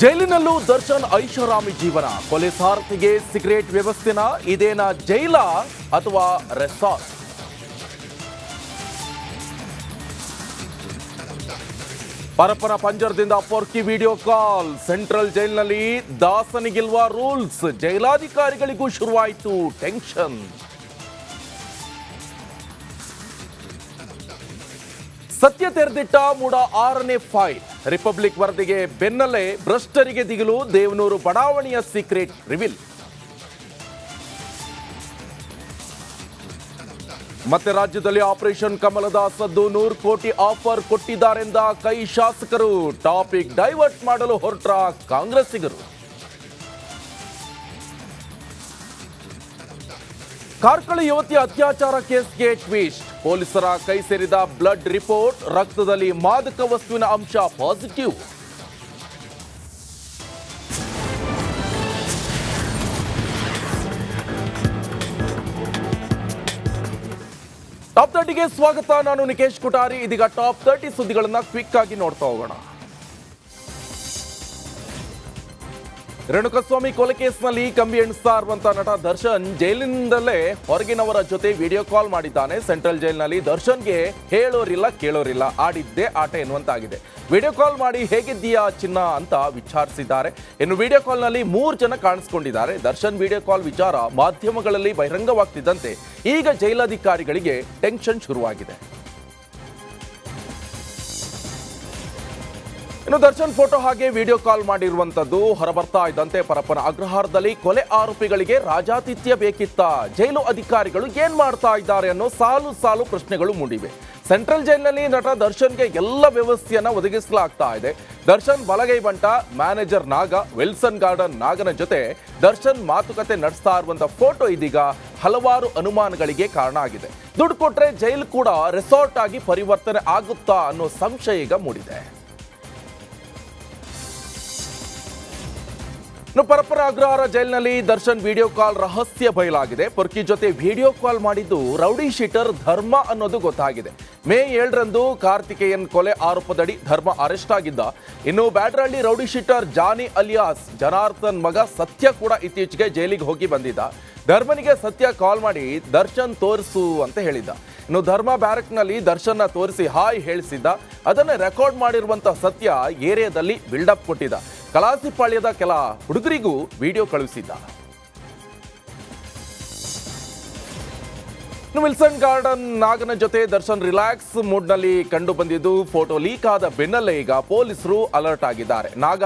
ಜೈಲಿನಲ್ಲೂ ದರ್ಶನ್ ಐಷಾರಾಮಿ ಜೀವನ. ಕೊಲೆ ಸಾರಥಿಗೆ ಸಿಗರೇಟ್ ವ್ಯವಸ್ಥೆನ ಇದೇನ ಜೈಲ ಅಥವಾ ರೆಸಾರ್ಟ್? ಪರಪರ ಪಂಜರದಿಂದ ಪೊರ್ಕಿ ವಿಡಿಯೋ ಕಾಲ್. ಸೆಂಟ್ರಲ್ ಜೈಲಿನಲ್ಲಿ ದಾಸನಿಗಿಲ್ವಾ ರೂಲ್ಸ್? ಜೈಲಾಧಿಕಾರಿಗಳಿಗೂ ಶುರುವಾಯಿತು ಟೆನ್ಷನ್. ಸತ್ಯ ತೆರೆದಿಟ್ಟ ಮೂಡ ಆರನೇ ಫೈಲ್. ರಿಪಬ್ಲಿಕ್ ವರದಿಗೆ ಬೆನ್ನಲ್ಲೇ ಭ್ರಷ್ಟರಿಗೆ ದಿಗಿಲು ದೇವನೂರು ಬಡಾವಣೆಯ ಸೀಕ್ರೆಟ್ ರಿವಿಲ್. ಮತ್ತೆ ರಾಜ್ಯದಲ್ಲಿ ಆಪರೇಷನ್ ಕಮಲದ ಸದ್ದು ನೂರು ಕೋಟಿ ಆಫರ್ ಕೊಟ್ಟಿದ್ದಾರೆಂದ ಕೈ ಶಾಸಕರು. ಟಾಪಿಕ್ ಡೈವರ್ಟ್ ಮಾಡಲು ಹೊರಟ ಕಾಂಗ್ರೆಸ್ಸಿಗರು. ಕಾರ್ಕಳ ಯುವತಿ ಅತ್ಯಾಚಾರ ಕೇಸ್ಗೆ ಟ್ವೀಸ್ಟ್. ಪೊಲೀಸರ ಕೈ ಸೇರಿದ ಬ್ಲಡ್ ರಿಪೋರ್ಟ್, ರಕ್ತದಲ್ಲಿ ಮಾದಕ ವಸ್ತುವಿನ ಅಂಶ ಪಾಸಿಟಿವ್. ಟಾಪ್ ತರ್ಟಿಗೆ ಸ್ವಾಗತ, ನಾನು ನಿಕೇಶ್ ಕುಟಾರಿ ಇದೀಗ ಟಾಪ್ ತರ್ಟಿ ಸುದ್ದಿಗಳನ್ನು ಕ್ವಿಕ್ ಆಗಿ ನೋಡ್ತಾ ಹೋಗೋಣ. ರೇಣುಕಸ್ವಾಮಿ ಕೊಲೆ ಕೇಸ್ನಲ್ಲಿ ಕಂಬಿ ಎಣಿಸ್ತಾ ನಟ ದರ್ಶನ್ ಜೈಲಿನಿಂದಲೇ ಹೊರಗಿನವರ ಜೊತೆ ವಿಡಿಯೋ ಕಾಲ್ ಮಾಡಿದ್ದಾನೆ. ಸೆಂಟ್ರಲ್ ಜೈಲಿನಲ್ಲಿ ದರ್ಶನ್ಗೆ ಹೇಳೋರಿಲ್ಲ, ಕೇಳೋರಿಲ್ಲ. ಆಡಿದ್ದೇ ಆಟ ಎನ್ನುವಂತಾಗಿದೆ. ವಿಡಿಯೋ ಕಾಲ್ ಮಾಡಿ ಹೇಗಿದ್ದೀಯಾ ಚಿನ್ನ ಅಂತ ವಿಚಾರಿಸಿದ್ದಾರೆ. ಇನ್ನು ವಿಡಿಯೋ ಕಾಲ್ನಲ್ಲಿ ಮೂರು ಜನ ಕಾಣಿಸ್ಕೊಂಡಿದ್ದಾರೆ. ದರ್ಶನ್ ವಿಡಿಯೋ ಕಾಲ್ ವಿಚಾರ ಮಾಧ್ಯಮಗಳಲ್ಲಿ ಬಹಿರಂಗವಾಗ್ತಿದ್ದಂತೆ. ಈಗ ಜೈಲಾಧಿಕಾರಿಗಳಿಗೆ ಟೆನ್ಷನ್ ಶುರುವಾಗಿದೆ. ಇನ್ನು ದರ್ಶನ್ ಫೋಟೋ ಹಾಗೆ ವಿಡಿಯೋ ಕಾಲ್ ಮಾಡಿರುವಂತದ್ದು ಹೊರಬರ್ತಾ ಇದ್ದಂತೆ ಪರಪ್ಪನ ಅಗ್ರಹಾರದಲ್ಲಿ ಕೊಲೆ ಆರೋಪಿಗಳಿಗೆ ರಾಜಾತಿಥ್ಯ ಬೇಕಿತ್ತ? ಜೈಲು ಅಧಿಕಾರಿಗಳು ಏನ್ ಮಾಡ್ತಾ ಇದ್ದಾರೆ ಅನ್ನೋ ಸಾಲು ಸಾಲು ಪ್ರಶ್ನೆಗಳು ಮೂಡಿವೆ. ಸೆಂಟ್ರಲ್ ಜೈಲಿನಲ್ಲಿ ನಟ ದರ್ಶನ್ಗೆ ಎಲ್ಲ ವ್ಯವಸ್ಥೆಯನ್ನ ಒದಗಿಸಲಾಗ್ತಾ ಇದೆ. ದರ್ಶನ್ ಬಲಗೈ ಬಂಟ, ಮ್ಯಾನೇಜರ್ ನಾಗ, ವಿಲ್ಸನ್ ಗಾರ್ಡನ್ ನಾಗನ ಜೊತೆ ದರ್ಶನ್ ಮಾತುಕತೆ ನಡೆಸ್ತಾ ಇರುವಂತ ಫೋಟೋ ಇದೀಗ ಹಲವಾರು ಅನುಮಾನಗಳಿಗೆ ಕಾರಣ ಆಗಿದೆ. ದುಡ್ಡು ಕೊಟ್ರೆ ಜೈಲು ಕೂಡ ರೆಸಾರ್ಟ್ ಆಗಿ ಪರಿವರ್ತನೆ ಆಗುತ್ತಾ ಅನ್ನೋ ಸಂಶಯ ಈಗ ಮೂಡಿದೆ. ಇನ್ನು ಪರಪರ ಅಗ್ರಹಾರ ಜೈಲಿನಲ್ಲಿ ದರ್ಶನ್ ವಿಡಿಯೋ ಕಾಲ್ ರಹಸ್ಯ ಬಯಲಾಗಿದೆ. ಪೊರ್ಕಿ ಜೊತೆ ವಿಡಿಯೋ ಕಾಲ್ ಮಾಡಿದ್ದು ರೌಡಿ ಶೀಟರ್ ಧರ್ಮ ಅನ್ನೋದು ಗೊತ್ತಾಗಿದೆ. ಮೇ ಏಳರಂದು ಕಾರ್ತಿಕೇಯನ್ ಕೊಲೆ ಆರೋಪದಡಿ ಧರ್ಮ ಅರೆಸ್ಟ್ ಆಗಿದ್ದ. ಇನ್ನು Byadarahalli rowdy sheeter Jani alias, Janardhan ಮಗ ಸತ್ಯ ಕೂಡ ಇತ್ತೀಚೆಗೆ ಜೈಲಿಗೆ ಹೋಗಿ ಬಂದಿದ್ದ. ಧರ್ಮನಿಗೆ ಸತ್ಯ ಕಾಲ್ ಮಾಡಿ ದರ್ಶನ್ ತೋರಿಸು ಅಂತ ಹೇಳಿದ್ದ. ಇನ್ನು ಧರ್ಮ ಬ್ಯಾರಕ್ನಲ್ಲಿ ದರ್ಶನ್ನ ತೋರಿಸಿ ಹಾಯ್ ಹೇಳಿಸಿದ್ದ. ಅದನ್ನು ರೆಕಾರ್ಡ್ ಮಾಡಿರುವಂಥ ಸತ್ಯ ಏರಿಯಾದಲ್ಲಿ ಬಿಲ್ಡಪ್ ಕೊಟ್ಟಿದ್ದ. ಕಲಾಸಿಪಾಳ್ಯದ ಕೆಲ ಹುಡುಗರಿಗೂ ವಿಡಿಯೋ ಕಳುಹಿಸಿದ್ದ. ವಿಲ್ಸನ್ ಗಾರ್ಡನ್, ನಾಗನ ಜೊತೆ ದರ್ಶನ್ ರಿಲ್ಯಾಕ್ಸ್ ಮೂಡ್ನಲ್ಲಿ ಕಂಡು ಬಂದಿದ್ದು, ಫೋಟೋ ಲೀಕ್ ಆದ ಬೆನ್ನಲ್ಲೇ ಈಗ ಪೊಲೀಸರು ಅಲರ್ಟ್ ಆಗಿದ್ದಾರೆ. ನಾಗ